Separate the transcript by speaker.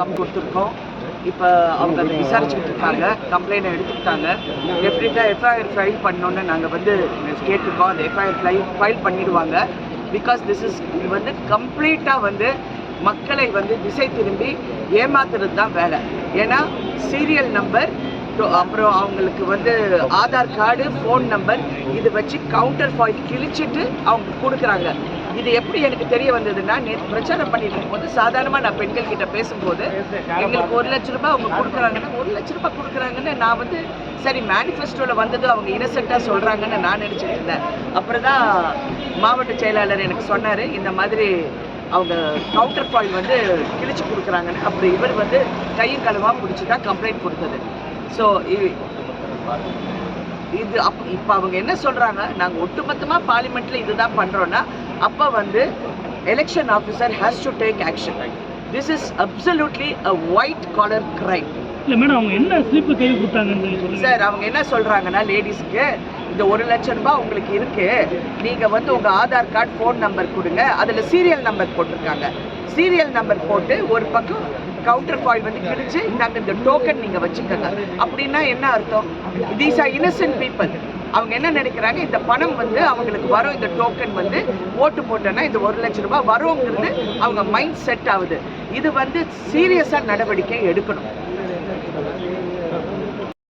Speaker 1: Complaint கொடுத்துருக்கோம். இப்போ அவங்க அதை விசாரிச்சுக்கிட்டு இருக்காங்க. கம்ப்ளைண்ட் எடுத்துக்கிட்டாங்க. டெஃபினட்டாக எஃப்ஐஆர் ஃபைல் பண்ணோன்னு நாங்கள் வந்து கேட்டிருக்கோம். அந்த எஃப்ஐஆர் ஃபைல் ஃபைல் பண்ணிடுவாங்க. பிகாஸ் திஸ் இஸ் இது வந்து கம்ப்ளீட்டாக வந்து மக்களை வந்து திசை திரும்பி ஏமாத்துறது தான் வேலை. ஏன்னா சீரியல் நம்பர் அப்புறம் அவங்களுக்கு வந்து ஆதார் கார்டு ஃபோன் நம்பர் இது வச்சு கவுண்டர் ஃபாயில் கிழிச்சிட்டு அவங்க கொடுக்குறாங்க. இது எப்படி எனக்கு தெரிய வந்ததுன்னா நேற்று பிரச்சாரம் பண்ணிட்டு இருக்கும்போது சாதாரணமாக நான் பெண்கள் கிட்ட பேசும்போது எங்களுக்கு ஒரு லட்ச ரூபாய் அவங்க கொடுக்குறாங்கன்னா ஒரு லட்ச ரூபாய் கொடுக்குறாங்கன்னு நான் வந்து சரி மேனிஃபெஸ்டோவில் வந்தது அவங்க இனசென்ட்டாக சொல்கிறாங்கன்னு நான் நினச்சிட்டு இருந்தேன். அப்புறம் தான் மாவட்ட செயலாளர் எனக்கு சொன்னார் இந்த மாதிரி அவங்க கவுண்டர் ஃபாயில் வந்து கிழிச்சு கொடுக்குறாங்கன்னு. அப்படி இவர் வந்து கையும் கழுவாக பிடிச்சி தான் கம்ப்ளைண்ட் கொடுத்தது ஸோ இது அப் இப்போ அவங்க என்ன சொல்கிறாங்க நாங்கள் ஒட்டுமொத்தமாக பார்லிமெண்ட்டில் இதுதான் பண்ணுறோன்னா அப்போ வந்து election officer has to take action this is absolutely a white collar crime
Speaker 2: இல்லை மேடம் அவங்க என்ன ஸ்லிப்பு கையில் கொடுத்தாங்கன்னு
Speaker 1: சார் அவங்க என்ன சொல்றாங்கன்னா லேடிஸ்க்கு இந்த ஒரு லட்சம் ரூபாய் உங்களுக்கு இருக்கு. நீங்க வந்து உங்க ஆதார் கார்டு ஃபோன் நம்பர் கொடுங்க. அதுல சீரியல் நம்பர் போட்டிருக்காங்க. சீரியல் நம்பர் போட்டு ஒரு பக்கம் கவுண்டர் ஃபாயில் வந்து கிழிச்சு இந்தாங்க இந்த டோக்கன் நீங்க வச்சுக்கோங்க. அப்படின்னா என்ன அர்த்தம்? தீஸ் ஆர் இன்னசென்ட் பீப்புள் அவங்க என்ன நினைக்கிறாங்க இந்த பணம் வந்து அவங்களுக்கு வரும். இந்த டோக்கன் வந்து ஓட்டு போட்டோன்னா இந்த ஒரு லட்சம் ரூபாய் வருங்கிறது அவங்க மைண்ட் செட் ஆகுது. இது வந்து சீரியஸாக நடவடிக்கை எடுக்கணும்.